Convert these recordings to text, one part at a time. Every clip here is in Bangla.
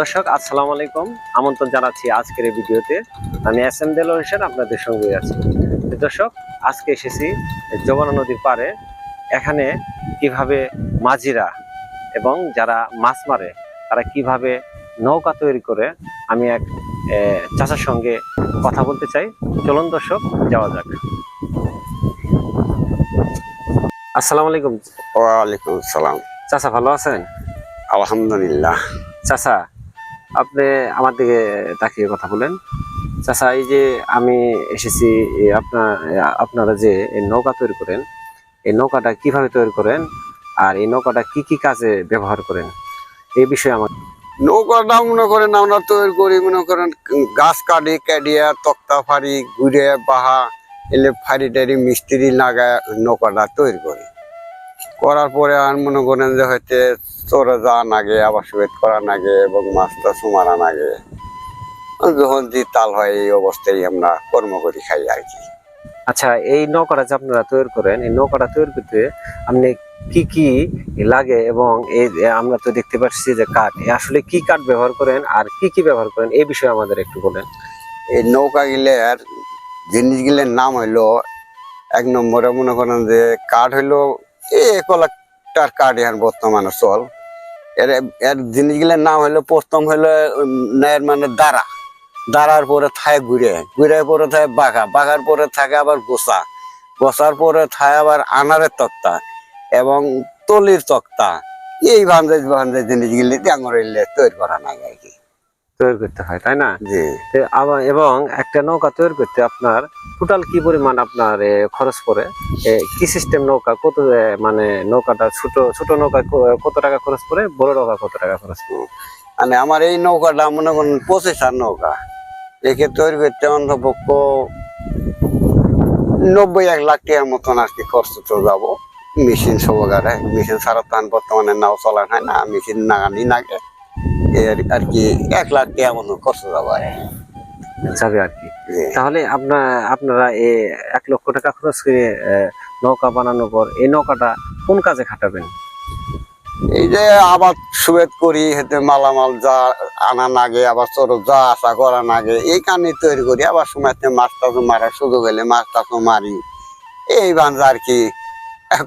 দর্শক আসসালামু আলাইকুম। আমন্ত্রণ জানাচ্ছি আজকের এই ভিডিওতে। আমি এস এম দেল হোসেন আপনাদের সঙ্গে আছি। দর্শক আজকে এসেছি যমুনা নদীর পাড়ে। এখানে কীভাবে মাঝিরা এবং যারা মাছ মারে তারা কীভাবে নৌকা তৈরি করে আমি এক চাচার সঙ্গে কথা বলতে চাই। চলুন দর্শক যাওয়া যাক। আসসালামু আলাইকুম। ওয়ালাইকুম আসসালাম চাচা ভালো আছেন? আলহামদুলিল্লাহ। চাচা, আপনি আমার দিকে তাকিয়ে কথা বলেন। চাচা, এই যে আমি এসেছি আপনার আপনারা যে এই নৌকা তৈরি করেন, এই নৌকাটা কীভাবে তৈরি করেন, আর এই নৌকাটা কি কি কাজে ব্যবহার করেন, এই বিষয়ে আমার নৌকাটা মনে করেন আমরা তৈরি করি, মনে করেন গাছ কাটি কাটিয়া তক্তা ফাড়ি ঘুরে বাহা, এলে ফাড়ি টাড়ি, মিস্ত্রি লাগায় নৌকাটা তৈরি করি। করার পরে আর মনে করেন যে হয়তো চরে যাওয়া নাগে আবার সুবেদ করা নাগে এবং মাছটা সুমারা নাগে যখন যে তাল হয় এই অবস্থায় আমরা কর্ম করি খাই আর কি। আচ্ছা এই নৌকাটা যে আপনারা তৈরি করেন এই নৌকাটা তৈরি করতে আপনি কি কি লাগে এবং এই যে আমরা তো দেখতে পাচ্ছি যে কাঠ আসলে কি কাঠ ব্যবহার করেন আর কি কি ব্যবহার করেন এই বিষয়ে আমাদের একটু বলেন। এই নৌকা গিলের জিনিসগুলোর নাম হইল এক নম্বরে মনে করেন যে কাঠ হইল এই এক লাখটার কাঠ এখন বর্তমানে চল। এর এর জিনিসগুলোর নাম হইল প্রথম উম, এর মানে দাঁড়া। দাঁড়ার পরে থাকে ঘুরে ঘুরে পরে থাকে বাঘা বাঘার পরে থাকে আবার গোসা। গোসার পরে থাকে আবার আনারের তক্তা এবং তলির তক্তা। এই ভান্ডে ভান্ডে জিনিসগুলি ডাঙর তৈরি করা নাই আর কি। তৈরি করতে হয় তাই না? জি। আবার এবং একটা নৌকা তৈরি করতে আপনার টোটাল কি পরিমাণ আপনার খরচ পড়ে? কি সিস্টেম নৌকা কত মানে নৌকাটা ছোট ছোট নৌকা কত টাকা খরচ পড়ে? বড় নৌকা কত টাকা খরচ পড়ে? মানে আমার এই নৌকাটা মনে করেন পঁচিশ হাজার নৌকা। একে তৈরি করতে অন্তপক্ষ নব্বই এক লাখ টাকার মতন আর কি খরচ তো যাব। মেশিন সহকারে মেশিন ছাড়া তো বর্তমানে নাও চলা হয় না মেশিন নাগানি নাগে আর কি এক লাখ টাকা মতন খরচ যাব আর কি। আর কি। তাহলে আপনার আপনারা এ এক লক্ষ টাকা খরচ করে নৌকা বানানোর পর এই নৌকাটা কোন কাজে খাটাবেন? এই যে আবার সুবেদ করি হেতে মালামাল যা আনা নাগে আবার চোর যা আশা করা নাগে এই কানে তৈরি করি আবার সময় মাছ টাছ মারার সুযোগ হলে মাছ টাছ মারি। এই বান্ধা আর কি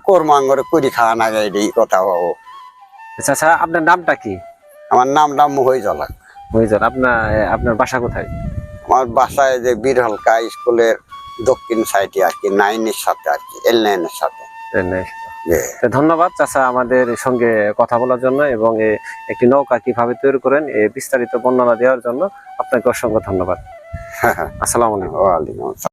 কর্মাঙ্গরে করি খাওয়া নাগে এই কথা হব আচ্ছা আচ্ছা আপনার নামটা কি? আমার নামটা মোহই জলা মহিজার আপনার আপনার বাসা কোথায়? আমার বাসায় যে বীরহলকা স্কুলের দক্ষিণ সাইডে আর কি নাইনের সাথে আর কি এল নাইনের সাথে। ধন্যবাদ চাচা আমাদের সঙ্গে কথা বলার জন্য এবং একটি নৌকা কীভাবে তৈরি করেন এ বিস্তারিত বর্ণনা দেওয়ার জন্য আপনাকে অসংখ্য ধন্যবাদ। আসসালামু আলাইকুম। ওয়ালাইকুম আসসালাম।